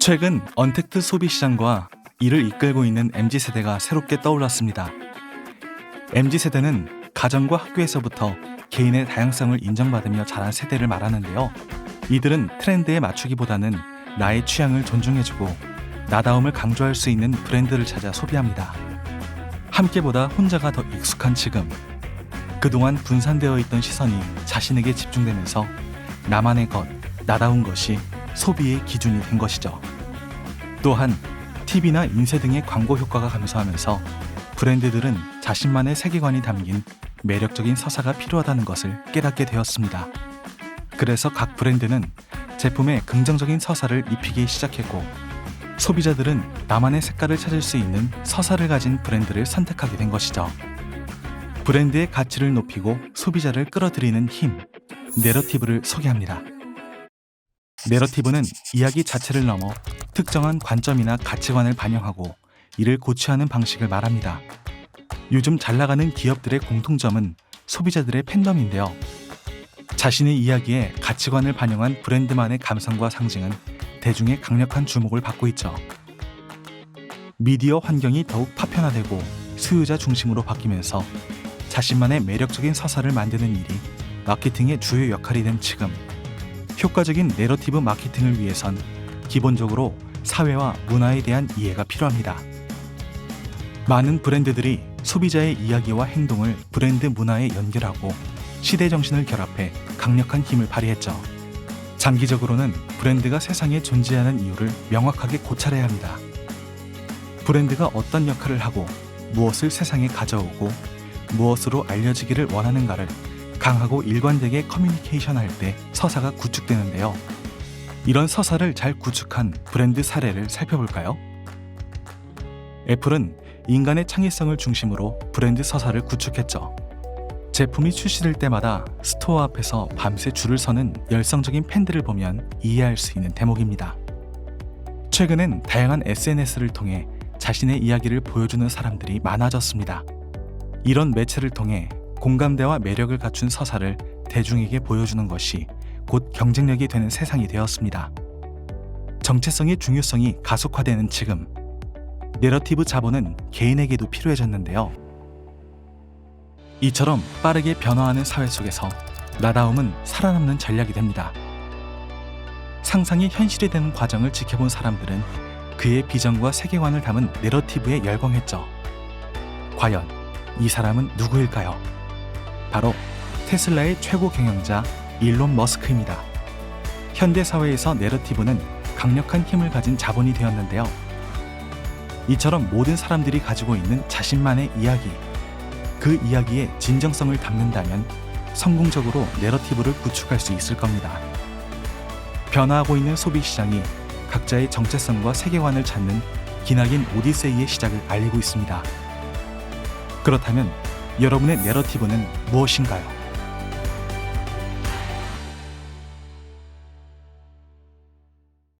최근 언택트 소비 시장과 이를 이끌고 있는 MZ세대가 새롭게 떠올랐습니다. MZ세대는 가정과 학교에서부터 개인의 다양성을 인정받으며 자란 세대를 말하는데요. 이들은 트렌드에 맞추기보다는 나의 취향을 존중해주고 나다움을 강조할 수 있는 브랜드를 찾아 소비합니다. 함께보다 혼자가 더 익숙한 지금. 그동안 분산되어 있던 시선이 자신에게 집중되면서 나만의 것, 나다운 것이 소비의 기준이 된 것이죠. 또한 TV나 인쇄 등의 광고 효과가 감소하면서 브랜드들은 자신만의 세계관이 담긴 매력적인 서사가 필요하다는 것을 깨닫게 되었습니다. 그래서 각 브랜드는 제품에 긍정적인 서사를 입히기 시작했고 소비자들은 나만의 색깔을 찾을 수 있는 서사를 가진 브랜드를 선택하게 된 것이죠. 브랜드의 가치를 높이고 소비자를 끌어들이는 힘, 내러티브를 소개합니다. 내러티브는 이야기 자체를 넘어 특정한 관점이나 가치관을 반영하고 이를 고취하는 방식을 말합니다. 요즘 잘 나가는 기업들의 공통점은 소비자들의 팬덤인데요. 자신의 이야기에 가치관을 반영한 브랜드만의 감성과 상징은 대중의 강력한 주목을 받고 있죠. 미디어 환경이 더욱 파편화되고 수요자 중심으로 바뀌면서 자신만의 매력적인 서사를 만드는 일이 마케팅의 주요 역할이 된 지금 효과적인 내러티브 마케팅을 위해선 기본적으로 사회와 문화에 대한 이해가 필요합니다. 많은 브랜드들이 소비자의 이야기와 행동을 브랜드 문화에 연결하고 시대 정신을 결합해 강력한 힘을 발휘했죠. 장기적으로는 브랜드가 세상에 존재하는 이유를 명확하게 고찰해야 합니다. 브랜드가 어떤 역할을 하고 무엇을 세상에 가져오고 무엇으로 알려지기를 원하는가를 강하고 일관되게 커뮤니케이션 할 때 서사가 구축되는데요. 이런 서사를 잘 구축한 브랜드 사례를 살펴볼까요? 애플은 인간의 창의성을 중심으로 브랜드 서사를 구축했죠. 제품이 출시될 때마다 스토어 앞에서 밤새 줄을 서는 열성적인 팬들을 보면 이해할 수 있는 대목입니다. 최근엔 다양한 SNS를 통해 자신의 이야기를 보여주는 사람들이 많아졌습니다. 이런 매체를 통해 공감대와 매력을 갖춘 서사를 대중에게 보여주는 것이 곧 경쟁력이 되는 세상이 되었습니다. 정체성의 중요성이 가속화되는 지금, 내러티브 자본은 개인에게도 필요해졌는데요. 이처럼 빠르게 변화하는 사회 속에서 나다움은 살아남는 전략이 됩니다. 상상이 현실이 되는 과정을 지켜본 사람들은 그의 비전과 세계관을 담은 내러티브에 열광했죠. 과연 이 사람은 누구일까요? 바로 테슬라의 최고 경영자 일론 머스크입니다. 현대 사회에서 내러티브는 강력한 힘을 가진 자본이 되었는데요. 이처럼 모든 사람들이 가지고 있는 자신만의 이야기, 그 이야기에 진정성을 담는다면 성공적으로 내러티브를 구축할 수 있을 겁니다. 변화하고 있는 소비 시장이 각자의 정체성과 세계관을 찾는 기나긴 오디세이의 시작을 알리고 있습니다. 그렇다면 여러분의 내러티브는 무엇인가요?